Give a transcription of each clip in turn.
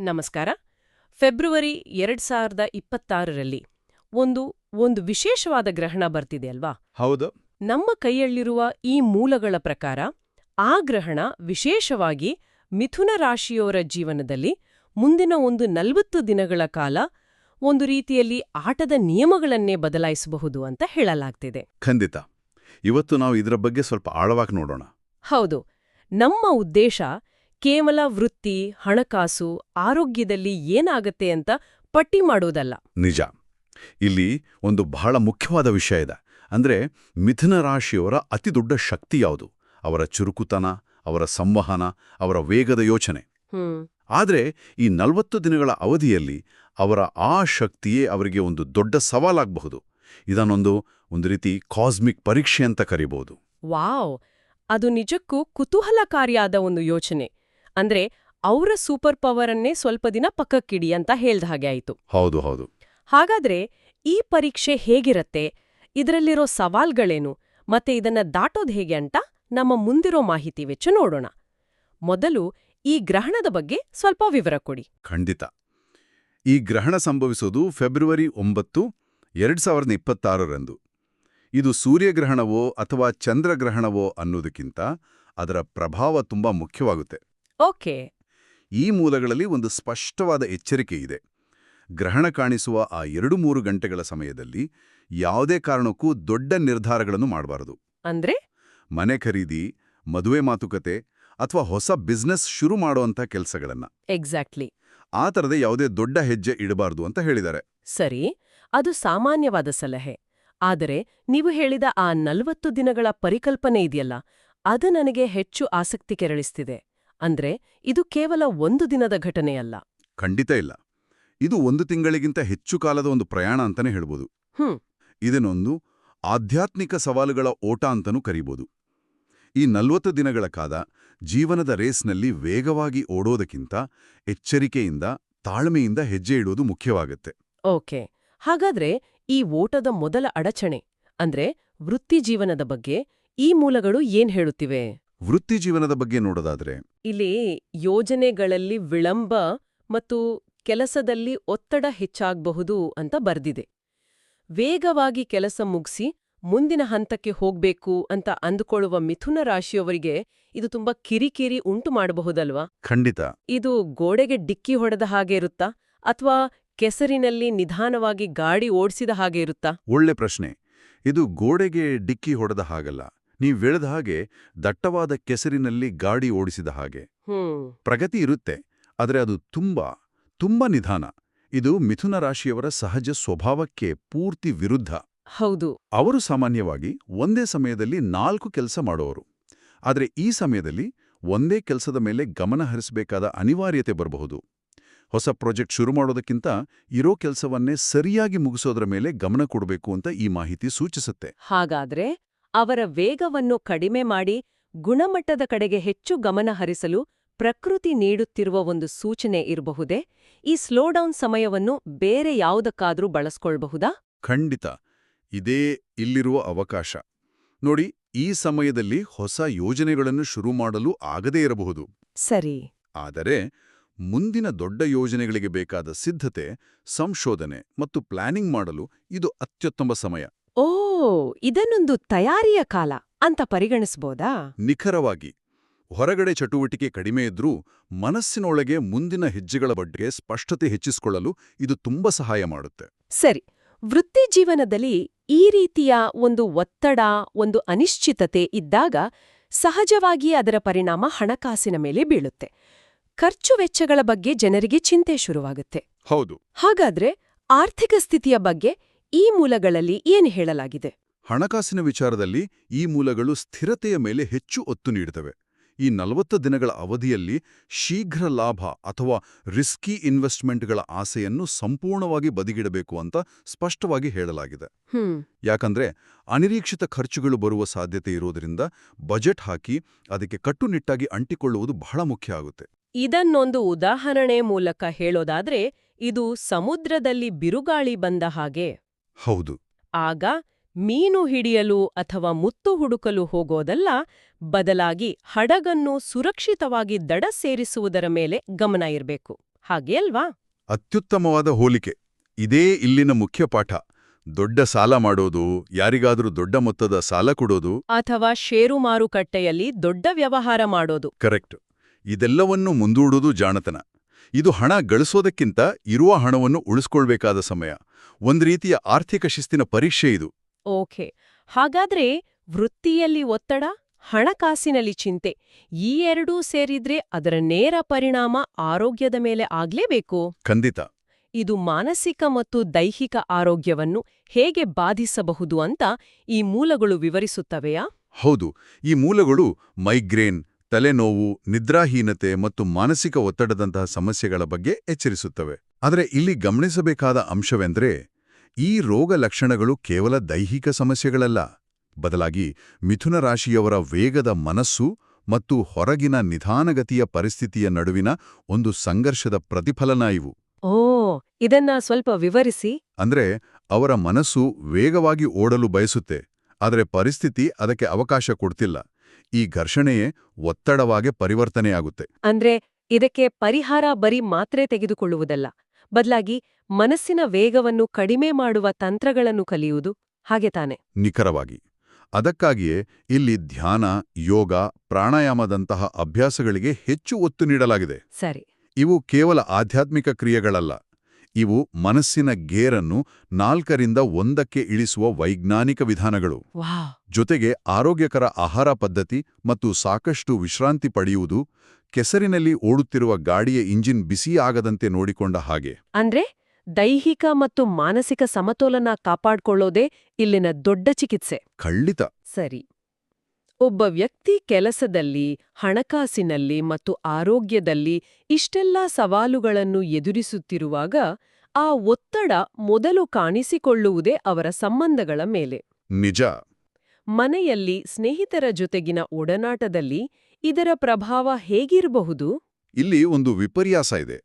ನಮಸ್ಕಾರ. ಫೆಬ್ರವರಿ ಎರಡ್ ಸಾವಿರದ ಇಪ್ಪತ್ತಾರರಲ್ಲಿ ಒಂದು ಒಂದು ವಿಶೇಷವಾದ ಗ್ರಹಣ ಬರ್ತಿದೆ ಅಲ್ವಾ? ಹೌದು. ನಮ್ಮ ಕೈಯಲ್ಲಿರುವ ಈ ಮೂಲಗಳ ಪ್ರಕಾರ ಆ ಗ್ರಹಣ ವಿಶೇಷವಾಗಿ ಮಿಥುನ ರಾಶಿಯವರ ಜೀವನದಲ್ಲಿ ಮುಂದಿನ ಒಂದು ನಲವತ್ತು ದಿನಗಳ ಕಾಲ ಒಂದು ರೀತಿಯಲ್ಲಿ ಆಟದ ನಿಯಮಗಳನ್ನೇ ಬದಲಾಯಿಸಬಹುದು ಅಂತ ಹೇಳಲಾಗ್ತಿದೆ. ಖಂಡಿತ. ಇವತ್ತು ನಾವು ಇದರ ಬಗ್ಗೆ ಸ್ವಲ್ಪ ಆಳವಾಗಿ ನೋಡೋಣ. ಹೌದು. ನಮ್ಮ ಉದ್ದೇಶ ಕೇವಲ ವೃತ್ತಿ ಹಣಕಾಸು ಆರೋಗ್ಯದಲ್ಲಿ ಏನಾಗತ್ತೆ ಅಂತ ಪಟ್ಟಿ ಮಾಡೋದಲ್ಲ. ನಿಜ. ಇಲ್ಲಿ ಒಂದು ಬಹಳ ಮುಖ್ಯವಾದ ವಿಷಯ ಇದೆ. ಅಂದ್ರೆ ಮಿಥುನ ರಾಶಿಯವರ ಅತಿದೊಡ್ಡ ಶಕ್ತಿ ಯಾವುದು? ಅವರ ಚುರುಕುತನ ಅವರ ಸಂವಹನ ಅವರ ವೇಗದ ಯೋಚನೆ. ಆದರೆ ಈ ನಲವತ್ತು ದಿನಗಳ ಅವಧಿಯಲ್ಲಿ ಅವರ ಆ ಶಕ್ತಿಯೇ ಅವರಿಗೆ ಒಂದು ದೊಡ್ಡ ಸವಾಲಾಗಬಹುದು. ಇದನ್ನೊಂದು ಒಂದು ರೀತಿ ಕಾಸ್ಮಿಕ್ ಪರೀಕ್ಷೆ ಅಂತ ಕರಿಬಹುದು. ವಾವ್! ಅದು ನಿಜಕ್ಕೂ ಕುತೂಹಲಕಾರಿಯಾದ ಒಂದು ಯೋಚನೆ. ಅಂದ್ರೆ ಅವರ ಸೂಪರ್ ಪವರನ್ನೇ ಸ್ವಲ್ಪ ದಿನ ಪಕ್ಕಕ್ಕಿಡಿ ಅಂತ ಹೇಳ್ದ ಹಾಗೆ ಆಯ್ತು. ಹೌದು ಹೌದು. ಹಾಗಾದ್ರೆ ಈ ಪರೀಕ್ಷೆ ಹೇಗಿರತ್ತೆ? ಇದರಲ್ಲಿರೋ ಸವಾಲ್ಗಳೇನು? ಮತ್ತೆ ಇದನ್ನ ದಾಟೋದ್ ಹೇಗೆ ಅಂತ ನಮ್ಮ ಮುಂದಿರೋ ಮಾಹಿತಿ ವೆಚ್ಚ ನೋಡೋಣ. ಮೊದಲು ಈ ಗ್ರಹಣದ ಬಗ್ಗೆ ಸ್ವಲ್ಪ ವಿವರ ಕೊಡಿ. ಖಂಡಿತ. ಈ ಗ್ರಹಣ ಸಂಭವಿಸೋದು ಫೆಬ್ರವರಿ ಒಂಬತ್ತು ಎರಡು ಸಾವಿರದ ಇಪ್ಪತ್ತಾರರಂದು. ಇದು ಸೂರ್ಯಗ್ರಹಣವೋ ಅಥವಾ ಚಂದ್ರಗ್ರಹಣವೋ ಅನ್ನೋದಕ್ಕಿಂತ ಅದರ ಪ್ರಭಾವ ತುಂಬಾ ಮುಖ್ಯವಾಗುತ್ತೆ. ಓಕೆ. ಈ ಮೂಲಗಳಲ್ಲಿ ಒಂದು ಸ್ಪಷ್ಟವಾದ ಎಚ್ಚರಿಕೆ ಇದೆ. ಗ್ರಹಣ ಕಾಣಿಸುವ ಆ ಎರಡು ಮೂರು ಗಂಟೆಗಳ ಸಮಯದಲ್ಲಿ ಯಾವುದೇ ಕಾರಣಕ್ಕೂ ದೊಡ್ಡ ನಿರ್ಧಾರಗಳನ್ನು ಮಾಡಬಾರದು. ಅಂದ್ರೆ? ಮನೆ ಖರೀದಿ ಮದುವೆ ಮಾತುಕತೆ ಅಥವಾ ಹೊಸ ಬಿಸ್ನೆಸ್ ಶುರು ಮಾಡೋಂಥ ಕೆಲಸಗಳನ್ನ. ಎಕ್ಸಾಕ್ಟ್ಲಿ. ಆ ಥರದ ಯಾವುದೇ ದೊಡ್ಡ ಹೆಜ್ಜೆ ಇಡಬಾರದು ಅಂತ ಹೇಳಿದ್ದಾರೆ. ಸರಿ ಅದು ಸಾಮಾನ್ಯವಾದ ಸಲಹೆ. ಆದರೆ ನೀವು ಹೇಳಿದ ಆ ನಲವತ್ತು ದಿನಗಳ ಪರಿಕಲ್ಪನೆ ಇದೆಯಲ್ಲ ಅದು ನನಗೆ ಹೆಚ್ಚು ಆಸಕ್ತಿ ಕೆರಳಿಸ್ತಿದೆ. ಅಂದ್ರೆ ಇದು ಕೇವಲ ಒಂದು ದಿನದ ಘಟನೆಯಲ್ಲ. ಖಂಡಿತ ಇಲ್ಲ. ಇದು ಒಂದು ತಿಂಗಳಿಗಿಂತ ಹೆಚ್ಚು ಕಾಲದ ಒಂದು ಪ್ರಯಾಣ ಅಂತಾನೆ ಹೇಳ್ಬೋದು. ಹ್ಮ್. ಇದನ್ನೊಂದು ಆಧ್ಯಾತ್ಮಿಕ ಸವಾಲುಗಳ ಓಟ ಅಂತನೂ ಕರೀಬೋದು. ಈ ನಲ್ವತ್ತು ದಿನಗಳ ಕಾಲ ಜೀವನದ ರೇಸ್ನಲ್ಲಿ ವೇಗವಾಗಿ ಓಡೋದಕ್ಕಿಂತ ಎಚ್ಚರಿಕೆಯಿಂದ ತಾಳ್ಮೆಯಿಂದ ಹೆಜ್ಜೆ ಇಡೋದು ಮುಖ್ಯವಾಗುತ್ತೆ. ಓಕೆ. ಹಾಗಾದ್ರೆ ಈ ಓಟದ ಮೊದಲ ಅಡಚಣೆ ಅಂದ್ರೆ ವೃತ್ತಿ ಜೀವನದ ಬಗ್ಗೆ ಈ ಮೂಲಗಳು ಏನ್ ಹೇಳುತ್ತಿವೆ? ವೃತ್ತಿ ಜೀವನದ ಬಗ್ಗೆ ನೋಡೋದಾದ್ರೆ ಇಲ್ಲಿ ಯೋಜನೆಗಳಲ್ಲಿ ವಿಳಂಬ ಮತ್ತು ಕೆಲಸದಲ್ಲಿ ಒತ್ತಡ ಹೆಚ್ಚಾಗಬಹುದು ಅಂತ ಬರ್ದಿದೆ. ವೇಗವಾಗಿ ಕೆಲಸ ಮುಗಿಸಿ ಮುಂದಿನ ಹಂತಕ್ಕೆ ಹೋಗ್ಬೇಕು ಅಂತ ಅಂದುಕೊಳ್ಳುವ ಮಿಥುನ ರಾಶಿಯವರಿಗೆ ಇದು ತುಂಬಾ ಕಿರಿಕಿರಿ ಉಂಟು ಮಾಡಬಹುದಲ್ವಾ? ಖಂಡಿತ. ಇದು ಗೋಡೆಗೆ ಡಿಕ್ಕಿ ಹೊಡೆದ ಹಾಗೆ ಇರುತ್ತಾ? ಅಥವಾ ಕೆಸರಿನಲ್ಲಿ ನಿಧಾನವಾಗಿ ಗಾಡಿ ಓಡಿಸಿದ ಹಾಗೆ ಇರುತ್ತಾ? ಒಳ್ಳೆ ಪ್ರಶ್ನೆ. ಇದು ಗೋಡೆಗೆ ಡಿಕ್ಕಿ ಹೊಡೆದ ಹಾಗಲ್ಲ. ನೀವು ಬೆಳೆದ ಹಾಗೆ ದಟ್ಟವಾದ ಕೆಸರಿನಲ್ಲಿ ಗಾಡಿ ಓಡಿಸಿದ ಹಾಗೆ. ಪ್ರಗತಿ ಇರುತ್ತೆ ಆದರೆ ಅದು ತುಂಬಾ ತುಂಬಾ ನಿಧಾನ. ಇದು ಮಿಥುನ ರಾಶಿಯವರ ಸಹಜ ಸ್ವಭಾವಕ್ಕೆ ಪೂರ್ತಿ ವಿರುದ್ಧ. ಹೌದು. ಅವರು ಸಾಮಾನ್ಯವಾಗಿ ಒಂದೇ ಸಮಯದಲ್ಲಿ ನಾಲ್ಕು ಕೆಲಸ ಮಾಡುವರು ಆದರೆ ಈ ಸಮಯದಲ್ಲಿ ಒಂದೇ ಕೆಲಸದ ಮೇಲೆ ಗಮನ ಹರಿಸಬೇಕಾದ ಅನಿವಾರ್ಯತೆ ಬರಬಹುದು. ಹೊಸ ಪ್ರಾಜೆಕ್ಟ್ ಶುರು ಮಾಡೋದಕ್ಕಿಂತ ಇರೋ ಕೆಲಸವನ್ನೇ ಸರಿಯಾಗಿ ಮುಗಿಸೋದ್ರ ಮೇಲೆ ಗಮನ ಕೊಡಬೇಕು ಅಂತ ಈ ಮಾಹಿತಿ ಸೂಚಿಸುತ್ತೆ. ಹಾಗಾದ್ರೆ ಅವರ ವೇಗವನ್ನು ಕಡಿಮೆ ಮಾಡಿ ಗುಣಮಟ್ಟದ ಕಡೆಗೆ ಹೆಚ್ಚು ಗಮನ ಹರಿಸಲು ಪ್ರಕೃತಿ ನೀಡುತ್ತಿರುವ ಒಂದು ಸೂಚನೆ ಇರಬಹುದೇ? ಈ ಸ್ಲೋಡೌನ್ ಸಮಯವನ್ನು ಬೇರೆ ಯಾವುದಕ್ಕಾದ್ರೂ ಬಳಸ್ಕೊಳ್ಬಹುದಾ? ಖಂಡಿತ. ಇದೇ ಇಲ್ಲಿರುವ ಅವಕಾಶ. ನೋಡಿ ಈ ಸಮಯದಲ್ಲಿ ಹೊಸ ಯೋಜನೆಗಳನ್ನು ಶುರು ಮಾಡಲು ಆಗದೇ ಇರಬಹುದು. ಸರಿ. ಆದರೆ ಮುಂದಿನ ದೊಡ್ಡ ಯೋಜನೆಗಳಿಗೆ ಬೇಕಾದ ಸಿದ್ಧತೆ ಸಂಶೋಧನೆ ಮತ್ತು ಪ್ಲಾನಿಂಗ್ ಮಾಡಲು ಇದು ಅತ್ಯುತ್ತಮ ಸಮಯ. ಓ ಇದನ್ನೊಂದು ತಯಾರಿಯ ಕಾಲ ಅಂತ ಪರಿಗಣಿಸ್ಬೋದಾ? ನಿಖರವಾಗಿ. ಹೊರಗಡೆ ಚಟುವಟಿಕೆ ಕಡಿಮೆ ಇದ್ರೂ ಮನಸ್ಸಿನೊಳಗೆ ಮುಂದಿನ ಹೆಜ್ಜೆಗಳ ಬಗ್ಗೆ ಸ್ಪಷ್ಟತೆ ಹೆಚ್ಚಿಸಿಕೊಳ್ಳಲು ಇದು ತುಂಬಾ ಸಹಾಯ ಮಾಡುತ್ತೆ. ಸರಿ. ವೃತ್ತಿ ಜೀವನದಲ್ಲಿ ಈ ರೀತಿಯ ಒಂದು ಒತ್ತಡ ಒಂದು ಅನಿಶ್ಚಿತತೆ ಇದ್ದಾಗ ಸಹಜವಾಗಿ ಅದರ ಪರಿಣಾಮ ಹಣಕಾಸಿನ ಮೇಲೆ ಬೀಳುತ್ತೆ. ಖರ್ಚು ವೆಚ್ಚಗಳ ಬಗ್ಗೆ ಜನರಿಗೆ ಚಿಂತೆ ಶುರುವಾಗುತ್ತೆ. ಹೌದು. ಹಾಗಾದ್ರೆ ಆರ್ಥಿಕ ಸ್ಥಿತಿಯ ಬಗ್ಗೆ ಈ ಮೂಲಗಳಲ್ಲಿ ಏನು ಹೇಳಲಾಗಿದೆ? ಹಣಕಾಸಿನ ವಿಚಾರದಲ್ಲಿ ಈ ಮೂಲಗಳು ಸ್ಥಿರತೆಯ ಮೇಲೆ ಹೆಚ್ಚು ಒತ್ತು ನೀಡುತ್ತವೆ ಈ ನಲವತ್ತು ದಿನಗಳ ಅವಧಿಯಲ್ಲಿ ಶೀಘ್ರ ಲಾಭ ಅಥವಾ ರಿಸ್ಕಿ ಇನ್ವೆಸ್ಟ್ಮೆಂಟ್ಗಳ ಆಸೆಯನ್ನು ಸಂಪೂರ್ಣವಾಗಿ ಬದಿಗಿಡಬೇಕು ಅಂತ ಸ್ಪಷ್ಟವಾಗಿ ಹೇಳಲಾಗಿದೆ. ಯಾಕಂದ್ರೆ ಅನಿರೀಕ್ಷಿತ ಖರ್ಚುಗಳು ಬರುವ ಸಾಧ್ಯತೆ ಇರುವುದರಿಂದ ಬಜೆಟ್ ಹಾಕಿ ಅದಕ್ಕೆ ಕಟ್ಟುನಿಟ್ಟಾಗಿ ಅಂಟಿಕೊಳ್ಳುವುದು ಬಹಳ ಮುಖ್ಯ ಆಗುತ್ತೆ. ಇದನ್ನೊಂದು ಉದಾಹರಣೆ ಮೂಲಕ ಹೇಳೋದಾದ್ರೆ ಇದು ಸಮುದ್ರದಲ್ಲಿ ಬಿರುಗಾಳಿ ಬಂದ ಹಾಗೆ. ಹೌದು. ಆಗ ಮೀನು ಹಿಡಿಯಲು ಅಥವಾ ಮುತ್ತು ಹುಡುಕಲು ಹೋಗೋದಲ್ಲ ಬದಲಾಗಿ ಹಡಗನ್ನು ಸುರಕ್ಷಿತವಾಗಿ ದಡ ಸೇರಿಸುವುದರ ಮೇಲೆ ಗಮನ ಇರಬೇಕು. ಹಾಗೆ ಅಲ್ವಾ? ಅತ್ಯುತ್ತಮವಾದ ಹೋಲಿಕೆ. ಇದೇ ಇಲ್ಲಿನ ಮುಖ್ಯ ಪಾಠ. ದೊಡ್ಡ ಸಾಲ ಮಾಡೋದು ಯಾರಿಗಾದರೂ ದೊಡ್ಡ ಮೊತ್ತದ ಸಾಲ ಕೊಡೋದು. ಅಥವಾ ಷೇರು ಮಾರುಕಟ್ಟೆಯಲ್ಲಿ ದೊಡ್ಡ ವ್ಯವಹಾರ ಮಾಡೋದು. ಕರೆಕ್ಟ್. ಇದೆಲ್ಲವನ್ನೂ ಮುಂದೂಡುವುದು ಜಾಣತನ. ಇದು ಹಣ ಗಳಿಸೋದಕ್ಕಿಂತ ಇರುವ ಹಣವನ್ನು ಉಳಿಸ್ಕೊಳ್ಬೇಕಾದ ಸಮಯ. ಒಂದ್ ರೀತಿಯ ಆರ್ಥಿಕ ಶಿಸ್ತಿನ ಪರೀಕ್ಷೆ ಇದು. ಓಕೆ. ಹಾಗಾದ್ರೆ ವೃತ್ತಿಯಲ್ಲಿ ಒತ್ತಡ ಹಣಕಾಸಿನಲ್ಲಿ ಚಿಂತೆ ಈ ಎರಡೂ ಸೇರಿದ್ರೆ ಅದರ ನೇರ ಪರಿಣಾಮ ಆರೋಗ್ಯದ ಮೇಲೆ ಆಗ್ಲೇಬೇಕು? ಖಂಡಿತ. ಇದು ಮಾನಸಿಕ ಮತ್ತು ದೈಹಿಕ ಆರೋಗ್ಯವನ್ನು ಹೇಗೆ ಬಾಧಿಸಬಹುದು ಅಂತ ಈ ಮೂಲಗಳು ವಿವರಿಸುತ್ತವೆಯಾ? ಹೌದು. ಈ ಮೂಲಗಳು ಮೈಗ್ರೇನ್ ತಲೆನೋವು ನಿದ್ರಾಹೀನತೆ ಮತ್ತು ಮಾನಸಿಕ ಒತ್ತಡದಂತಹ ಸಮಸ್ಯೆಗಳ ಬಗ್ಗೆ ಎಚ್ಚರಿಸುತ್ತವೆ. ಆದರೆ ಇಲ್ಲಿ ಗಮನಿಸಬೇಕಾದ ಅಂಶವೆಂದರೆ ಈ ರೋಗ ಲಕ್ಷಣಗಳು ಕೇವಲ ದೈಹಿಕ ಸಮಸ್ಯೆಗಳಲ್ಲ. ಬದಲಾಗಿ ಮಿಥುನ ರಾಶಿಯವರ ವೇಗದ ಮನಸ್ಸು ಮತ್ತು ಹೊರಗಿನ ನಿಧಾನಗತಿಯ ಪರಿಸ್ಥಿತಿಯ ನಡುವಿನ ಒಂದು ಸಂಘರ್ಷದ ಪ್ರತಿಫಲನ ಇವು. ಓ ಇದನ್ನ ಸ್ವಲ್ಪ ವಿವರಿಸಿ. ಅಂದ್ರೆ ಅವರ ಮನಸ್ಸು ವೇಗವಾಗಿ ಓಡಲು ಬಯಸುತ್ತೆ ಆದರೆ ಪರಿಸ್ಥಿತಿ ಅದಕ್ಕೆ ಅವಕಾಶ ಕೊಡ್ತಿಲ್ಲ. ಈ ಘರ್ಷಣೆಯೇ ಒತ್ತಡವಾಗಿ ಪರಿವರ್ತನೆಯಾಗುತ್ತೆ. ಅಂದ್ರೆ ಇದಕ್ಕೆ ಪರಿಹಾರ ಬರೀ ಮಾತ್ರೆ ತೆಗೆದುಕೊಳ್ಳುವುದಲ್ಲ ಬದಲಾಗಿ ಮನಸ್ಸಿನ ವೇಗವನ್ನು ಕಡಿಮೆ ಮಾಡುವ ತಂತ್ರಗಳನ್ನು ಕಲಿಯುವುದು ಹಾಗೆ ತಾನೆ. ನಿಖರವಾಗಿ. ಅದಕ್ಕಾಗಿಯೇ ಇಲ್ಲಿ ಧ್ಯಾನ ಯೋಗ ಪ್ರಾಣಾಯಾಮದಂತಹ ಅಭ್ಯಾಸಗಳಿಗೆ ಹೆಚ್ಚು ಒತ್ತು ನೀಡಲಾಗಿದೆ. ಸರಿ. ಇವು ಕೇವಲ ಆಧ್ಯಾತ್ಮಿಕ ಕ್ರಿಯೆಗಳಲ್ಲ. ಇವು ಮನಸ್ಸಿನ ಗೇರನ್ನು ನಾಲ್ಕರಿಂದ ಒಂದಕ್ಕೆ ಇಳಿಸುವ ವೈಜ್ಞಾನಿಕ ವಿಧಾನಗಳು. ಜೊತೆಗೆ ಆರೋಗ್ಯಕರ ಆಹಾರ ಪದ್ಧತಿ ಮತ್ತು ಸಾಕಷ್ಟು ವಿಶ್ರಾಂತಿ ಪಡೆಯುವುದು ಕೆಸರಿನಲ್ಲಿ ಓಡುತ್ತಿರುವ ಗಾಡಿಯ ಇಂಜಿನ್ ಬಿಸಿಯಾಗದಂತೆ ನೋಡಿಕೊಂಡ ಹಾಗೆ. ಅಂದ್ರೆ ದೈಹಿಕ ಮತ್ತು ಮಾನಸಿಕ ಸಮತೋಲನ ಕಾಪಾಡ್ಕೊಳ್ಳೋದೇ ಇಲ್ಲಿನ ದೊಡ್ಡ ಚಿಕಿತ್ಸೆ. ಖಂಡಿತ. ಸರಿ. ಒಬ್ಬ ವ್ಯಕ್ತಿ ಕೆಲಸದಲ್ಲಿ ಹಣಕಾಸಿನಲ್ಲಿ ಮತ್ತು ಆರೋಗ್ಯದಲ್ಲಿ ಇಷ್ಟೆಲ್ಲ ಸವಾಲುಗಳನ್ನು ಎದುರಿಸುತ್ತಿರುವಾಗ ಆ ಒತ್ತಡ ಮೊದಲು ಕಾಣಿಸಿಕೊಳ್ಳುವುದೇ ಅವರ ಸಂಬಂಧಗಳ ಮೇಲೆ. ನಿಜ. ಮನೆಯಲ್ಲಿ ಸ್ನೇಹಿತರ ಜೊತೆಗಿನ ಒಡನಾಟದಲ್ಲಿ ಇದರ ಪ್ರಭಾವ ಹೇಗಿರಬಹುದು? ಇಲ್ಲಿ ಒಂದು ವಿಪರ್ಯಾಸ ಇದೆ.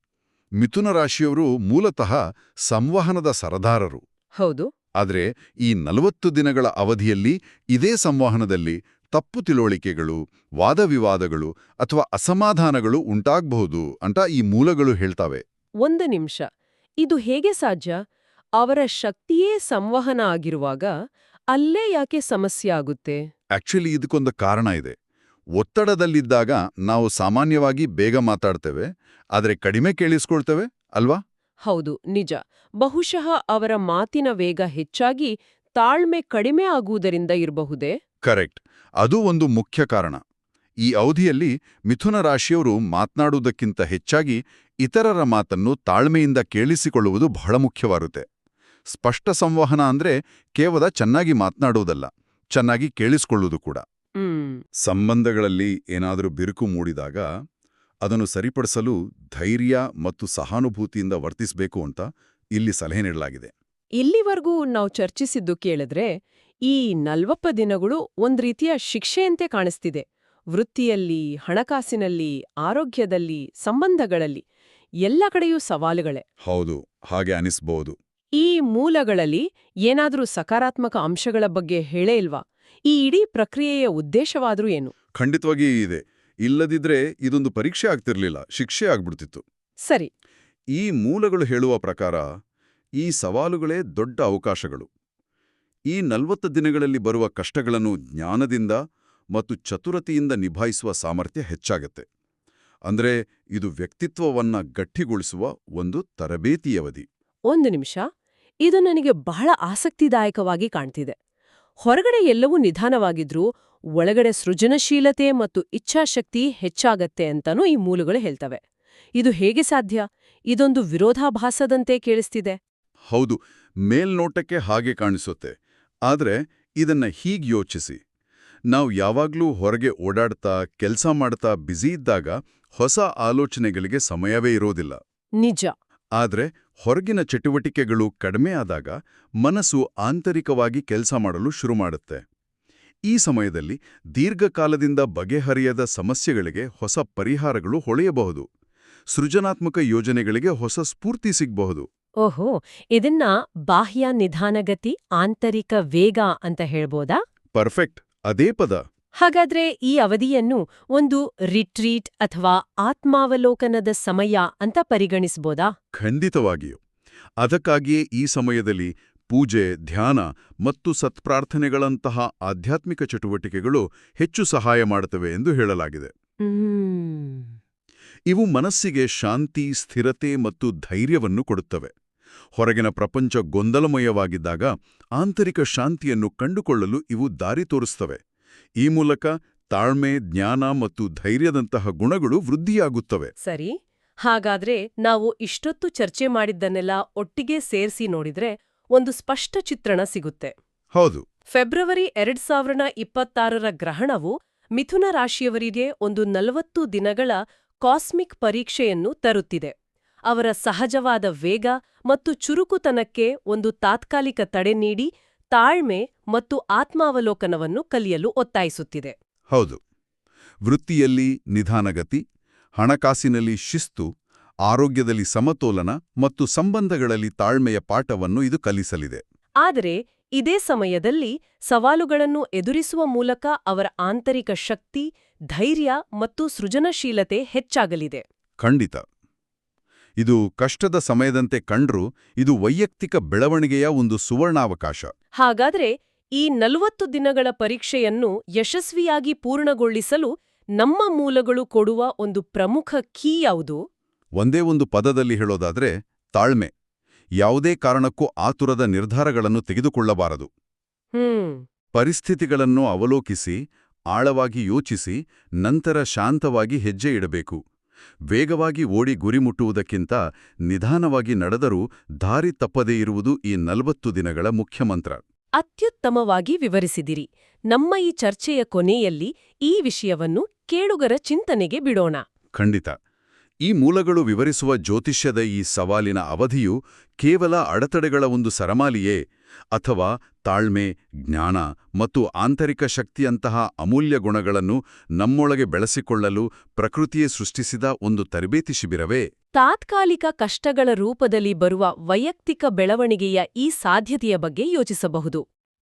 ಮಿಥುನ ರಾಶಿಯವರು ಮೂಲತಃ ಸಂವಹನದ ಸರದಾರರು. ಹೌದು. ಆದರೆ ಈ ನಲವತ್ತು ದಿನಗಳ ಅವಧಿಯಲ್ಲಿ ಇದೇ ಸಂವಹನದಲ್ಲಿ ತಪ್ಪು ತಿಳುವಳಿಕೆಗಳು ವಾದವಿವಾದಗಳು ಅಥವಾ ಅಸಮಾಧಾನಗಳು ಉಂಟಾಗಬಹುದು ಅಂತ ಈ ಮೂಲಗಳು ಹೇಳ್ತವೆ. ಒಂದು ನಿಮಿಷ. ಇದು ಹೇಗೆ ಸಾಧ್ಯ? ಅವರ ಶಕ್ತಿಯೇ ಸಂವಹನ ಆಗಿರುವಾಗ ಅಲ್ಲೇ ಯಾಕೆ ಸಮಸ್ಯೆ ಆಗುತ್ತೆ? ಆಕ್ಚುಲಿ ಇದಕ್ಕೊಂದು ಕಾರಣ ಇದೆ. ಒತ್ತಡದಲ್ಲಿದ್ದಾಗ ನಾವು ಸಾಮಾನ್ಯವಾಗಿ ಬೇಗ ಮಾತಾಡ್ತೇವೆ ಆದರೆ ಕಡಿಮೆ ಕೇಳಿಸ್ಕೊಳ್ತೇವೆ ಅಲ್ವಾ? ಹೌದು ನಿಜ. ಬಹುಶಃ ಅವರ ಮಾತಿನ ವೇಗ ಹೆಚ್ಚಾಗಿ ತಾಳ್ಮೆ ಕಡಿಮೆ ಆಗುವುದರಿಂದ ಇರಬಹುದೇ? ಕರೆಕ್ಟ್. ಅದು ಒಂದು ಮುಖ್ಯ ಕಾರಣ. ಈ ಅವಧಿಯಲ್ಲಿ ಮಿಥುನ ರಾಶಿಯವರು ಮಾತನಾಡುವುದಕ್ಕಿಂತ ಹೆಚ್ಚಾಗಿ ಇತರರ ಮಾತನ್ನು ತಾಳ್ಮೆಯಿಂದ ಕೇಳಿಸಿಕೊಳ್ಳುವುದು ಬಹಳ ಮುಖ್ಯವಾಗುತ್ತೆ. ಸ್ಪಷ್ಟ ಸಂವಹನ ಅಂದ್ರೆ ಕೇವಲ ಚೆನ್ನಾಗಿ ಮಾತನಾಡುವುದಲ್ಲ ಚೆನ್ನಾಗಿ ಕೇಳಿಸಿಕೊಳ್ಳುವುದು ಕೂಡ. ಸಂಬಂಧಗಳಲ್ಲಿ ಏನಾದರೂ ಬಿರುಕು ಮೂಡಿದಾಗ ಅದನ್ನು ಸರಿಪಡಿಸಲು ಧೈರ್ಯ ಮತ್ತು ಸಹಾನುಭೂತಿಯಿಂದ ವರ್ತಿಸಬೇಕು ಅಂತ ಇಲ್ಲಿ ಸಲಹೆ ನೀಡಲಾಗಿದೆ. ಇಲ್ಲಿವರೆಗೂ ನಾವು ಚರ್ಚಿಸಿದ್ದು ಕೇಳಿದ್ರೆ ಈ ನಲ್ವಪ್ಪ ದಿನಗಳು ಒಂದ್ ರೀತಿಯ ಶಿಕ್ಷೆಯಂತೆ ಕಾಣಿಸ್ತಿದೆ. ವೃತ್ತಿಯಲ್ಲಿ ಹಣಕಾಸಿನಲ್ಲಿ ಆರೋಗ್ಯದಲ್ಲಿ ಸಂಬಂಧಗಳಲ್ಲಿ ಎಲ್ಲ ಕಡೆಯೂ ಸವಾಲುಗಳೇ. ಹೌದು ಹಾಗೆ ಅನಿಸ್ಬಹುದು ಈ ಮೂಲಗಳಲ್ಲಿ ಏನಾದರೂ ಸಕಾರಾತ್ಮಕ ಅಂಶಗಳ ಬಗ್ಗೆ ಹೇಳೇ ಇಲ್ವಾ? ಈ ಇಡೀ ಪ್ರಕ್ರಿಯೆಯ ಉದ್ದೇಶವಾದರೂ ಏನು? ಖಂಡಿತವಾಗಿ ಇದೆ. ಇಲ್ಲದಿದ್ರೆ ಇದೊಂದು ಪರೀಕ್ಷೆ ಆಗ್ತಿರ್ಲಿಲ್ಲ ಶಿಕ್ಷೆ ಆಗ್ಬಿಡ್ತಿತ್ತು. ಸರಿ. ಈ ಮೂಲಗಳು ಹೇಳುವ ಪ್ರಕಾರ ಈ ಸವಾಲುಗಳೇ ದೊಡ್ಡ ಅವಕಾಶಗಳು. ಈ ನಲ್ವತ್ತು ದಿನಗಳಲ್ಲಿ ಬರುವ ಕಷ್ಟಗಳನ್ನು ಜ್ಞಾನದಿಂದ ಮತ್ತು ಚತುರತೆಯಿಂದ ನಿಭಾಯಿಸುವ ಸಾಮರ್ಥ್ಯ ಹೆಚ್ಚಾಗತ್ತೆ. ಅಂದ್ರೆ ಇದು ವ್ಯಕ್ತಿತ್ವವನ್ನ ಗಟ್ಟಿಗೊಳಿಸುವ ಒಂದು ತರಬೇತಿಯವಧಿ ಒಂದು ನಿಮಿಷ. ಇದು ನನಗೆ ಬಹಳ ಆಸಕ್ತಿದಾಯಕವಾಗಿ ಕಾಣ್ತಿದೆ. ಹೊರಗಡೆ ಎಲ್ಲವೂ ನಿಧಾನವಾಗಿದ್ರೂ ಒಳಗಡೆ ಸೃಜನಶೀಲತೆ ಮತ್ತು ಇಚ್ಛಾಶಕ್ತಿ ಹೆಚ್ಚಾಗತ್ತೆ ಅಂತಾನೂ ಈ ಮೂಲಗಳು ಹೇಳ್ತವೆ. ಇದು ಹೇಗೆ ಸಾಧ್ಯ? ಇದೊಂದು ವಿರೋಧಾಭಾಸದಂತೆ ಕೇಳಿಸ್ತಿದೆ. ಹೌದು. ಮೇಲ್ನೋಟಕ್ಕೆ ಹಾಗೆ ಕಾಣಿಸುತ್ತೆ. ಆದ್ರೆ ಇದನ್ನ ಹೀಗೆ ಯೋಚಿಸಿ. ನಾವು ಯಾವಾಗಲೂ ಹೊರಗೆ ಓಡಾಡ್ತಾ ಕೆಲಸ ಮಾಡ್ತಾ ಬ್ಯುಸಿ ಇದ್ದಾಗ ಹೊಸ ಆಲೋಚನೆಗಳಿಗೆ ಸಮಯವೇ ಇರೋದಿಲ್ಲ. ನಿಜ. ಆದರೆ ಹೊರಗಿನ ಚಟುವಟಿಕೆಗಳು ಕಡಿಮೆ ಆದಾಗ ಮನಸ್ಸು ಆಂತರಿಕವಾಗಿ ಕೆಲಸ ಮಾಡಲು ಶುರು ಮಾಡುತ್ತೆ. ಈ ಸಮಯದಲ್ಲಿ ದೀರ್ಘಕಾಲದಿಂದ ಬಗೆಹರಿಯದ ಸಮಸ್ಯೆಗಳಿಗೆ ಹೊಸ ಪರಿಹಾರಗಳು ಹೊಳೆಯಬಹುದು. ಸೃಜನಾತ್ಮಕ ಯೋಜನೆಗಳಿಗೆ ಹೊಸ ಸ್ಫೂರ್ತಿ ಸಿಗಬಹುದು. ಓಹೋ ಇದನ್ನ ಬಾಹ್ಯ ನಿಧಾನಗತಿ ಆಂತರಿಕ ವೇಗ ಅಂತ ಹೇಳ್ಬೋದಾ? ಪರ್ಫೆಕ್ಟ್ ಅದೇ ಪದ. ಹಾಗಾದ್ರೆ ಈ ಅವಧಿಯನ್ನು ಒಂದು ರಿಟ್ರೀಟ್ ಅಥವಾ ಆತ್ಮಾವಲೋಕನದ ಸಮಯ ಅಂತ ಪರಿಗಣಿಸ್ಬೋದಾ? ಖಂಡಿತವಾಗಿಯೂ. ಅದಕ್ಕಾಗಿಯೇ ಈ ಸಮಯದಲ್ಲಿ ಪೂಜೆ ಧ್ಯಾನ ಮತ್ತು ಸತ್ಪ್ರಾರ್ಥನೆಗಳಂತಹ ಆಧ್ಯಾತ್ಮಿಕ ಚಟುವಟಿಕೆಗಳು ಹೆಚ್ಚು ಸಹಾಯ ಮಾಡುತ್ತವೆ ಎಂದು ಹೇಳಲಾಗಿದೆ. ಇವು ಮನಸ್ಸಿಗೆ ಶಾಂತಿ ಸ್ಥಿರತೆ ಮತ್ತು ಧೈರ್ಯವನ್ನು ಕೊಡುತ್ತವೆ. ಹೊರಗಿನ ಪ್ರಪಂಚ ಗೊಂದಲಮಯವಾಗಿದ್ದಾಗ ಆಂತರಿಕ ಶಾಂತಿಯನ್ನು ಕಂಡುಕೊಳ್ಳಲು ಇವು ದಾರಿ ತೋರಿಸ್ತವೆ ಈ ಮೂಲಕ ತಾಳ್ಮೆ ಜ್ಞಾನ ಮತ್ತು ಧೈರ್ಯದಂತಹ ಗುಣಗಳು ವೃದ್ಧಿಯಾಗುತ್ತವೆ. ಸರಿ ಹಾಗಾದ್ರೆ ನಾವು ಇಷ್ಟೊತ್ತು ಚರ್ಚೆ ಮಾಡಿದ್ದನ್ನೆಲ್ಲ ಒಟ್ಟಿಗೆ ಸೇರಿಸಿ ನೋಡಿದ್ರೆ ಒಂದು ಸ್ಪಷ್ಟ ಚಿತ್ರಣ ಸಿಗುತ್ತೆ. ಹೌದು. ಫೆಬ್ರವರಿ ಎರಡ್ ಸಾವಿರದ ಇಪ್ಪತ್ತಾರರ ಗ್ರಹಣವು ಮಿಥುನ ರಾಶಿಯವರಿಗೆ ಒಂದು ನಲವತ್ತು ದಿನಗಳ ಕಾಸ್ಮಿಕ್ ಪರೀಕ್ಷೆಯನ್ನು ತರುತ್ತಿದೆ. ಅವರ ಸಹಜವಾದ ವೇಗ ಮತ್ತು ಚುರುಕುತನಕ್ಕೆ ಒಂದು ತಾತ್ಕಾಲಿಕ ತಡೆ ನೀಡಿ ತಾಳ್ಮೆ ಮತ್ತು ಆತ್ಮಾವಲೋಕನವನ್ನು ಕಲಿಯಲು ಒತ್ತಾಯಿಸುತ್ತಿದೆ. ಹೌದು. ವೃತ್ತಿಯಲ್ಲಿ ನಿಧಾನಗತಿ ಹಣಕಾಸಿನಲ್ಲಿ ಶಿಸ್ತು ಆರೋಗ್ಯದಲ್ಲಿ ಸಮತೋಲನ ಮತ್ತು ಸಂಬಂಧಗಳಲ್ಲಿ ತಾಳ್ಮೆಯ ಪಾಠವನ್ನು ಇದು ಕಲಿಸಲಿದೆ. ಆದರೆ ಇದೇ ಸಮಯದಲ್ಲಿ ಸವಾಲುಗಳನ್ನು ಎದುರಿಸುವ ಮೂಲಕ ಅವರ ಆಂತರಿಕ ಶಕ್ತಿ ಧೈರ್ಯ ಮತ್ತು ಸೃಜನಶೀಲತೆ ಹೆಚ್ಚಾಗಲಿದೆ. ಖಂಡಿತ. ಇದು ಕಷ್ಟದ ಸಮಯದಂತೆ ಕಂಡ್ರೂ ಇದು ವೈಯಕ್ತಿಕ ಬೆಳವಣಿಗೆಯ ಒಂದು ಸುವರ್ಣಾವಕಾಶ. ಹಾಗಾದ್ರೆ ಈ ನಲವತ್ತು ದಿನಗಳ ಪರೀಕ್ಷೆಯನ್ನು ಯಶಸ್ವಿಯಾಗಿ ಪೂರ್ಣಗೊಳಿಸಲು ನಮ್ಮ ಮೂಲಗಳು ಕೊಡುವ ಒಂದು ಪ್ರಮುಖ ಕೀ ಯಾವುದು? ಒಂದೇ ಒಂದು ಪದದಲ್ಲಿ ಹೇಳೋದಾದ್ರೆ ತಾಳ್ಮೆ. ಯಾವುದೇ ಕಾರಣಕ್ಕೂ ಆತುರದ ನಿರ್ಧಾರಗಳನ್ನು ತೆಗೆದುಕೊಳ್ಳಬಾರದು. ಪರಿಸ್ಥಿತಿಗಳನ್ನು ಅವಲೋಕಿಸಿ ಆಳವಾಗಿ ಯೋಚಿಸಿ ನಂತರ ಶಾಂತವಾಗಿ ಹೆಜ್ಜೆ ಇಡಬೇಕು. ವೇಗವಾಗಿ ಓಡಿ ಗುರಿ ಮುಟ್ಟುವುದಕ್ಕಿಂತ ನಿಧಾನವಾಗಿ ನಡೆದರೂ ದಾರಿ ತಪ್ಪದೇ ಇರುವುದು ಈ ನಲವತ್ತು ದಿನಗಳ ಮುಖ್ಯಮಂತ್ರ. ಅತ್ಯುತ್ತಮವಾಗಿ ವಿವರಿಸಿದಿರಿ. ನಮ್ಮ ಈ ಚರ್ಚೆಯ ಕೊನೆಯಲ್ಲಿ ಈ ವಿಷಯವನ್ನು ಕೇಳುಗರ ಚಿಂತನೆಗೆ ಬಿಡೋಣ. ಖಂಡಿತ. ಈ ಮೂಲಗಳು ವಿವರಿಸುವ ಜ್ಯೋತಿಷ್ಯದ ಈ ಸವಾಲಿನ ಅವಧಿಯು ಕೇವಲ ಅಡೆತಡೆಗಳ ಒಂದು ಸರಮಾಲಿಯೇ ಅಥವಾ ತಾಳ್ಮೆ, ಜ್ಞಾನ ಮತ್ತು ಆಂತರಿಕ ಶಕ್ತಿಯಂತಹ ಅಮೂಲ್ಯ ಗುಣಗಳನ್ನು ನಮ್ಮೊಳಗೆ ಬೆಳೆಸಿಕೊಳ್ಳಲು ಪ್ರಕೃತಿಯೇ ಸೃಷ್ಟಿಸಿದ ಒಂದು ತರಬೇತಿ ಶಿಬಿರವೇ? ತಾತ್ಕಾಲಿಕ ಕಷ್ಟಗಳ ರೂಪದಲ್ಲಿ ಬರುವ ವೈಯಕ್ತಿಕ ಬೆಳವಣಿಗೆಯ ಈ ಸಾಧ್ಯತೆಯ ಬಗ್ಗೆ ಯೋಚಿಸಬಹುದು.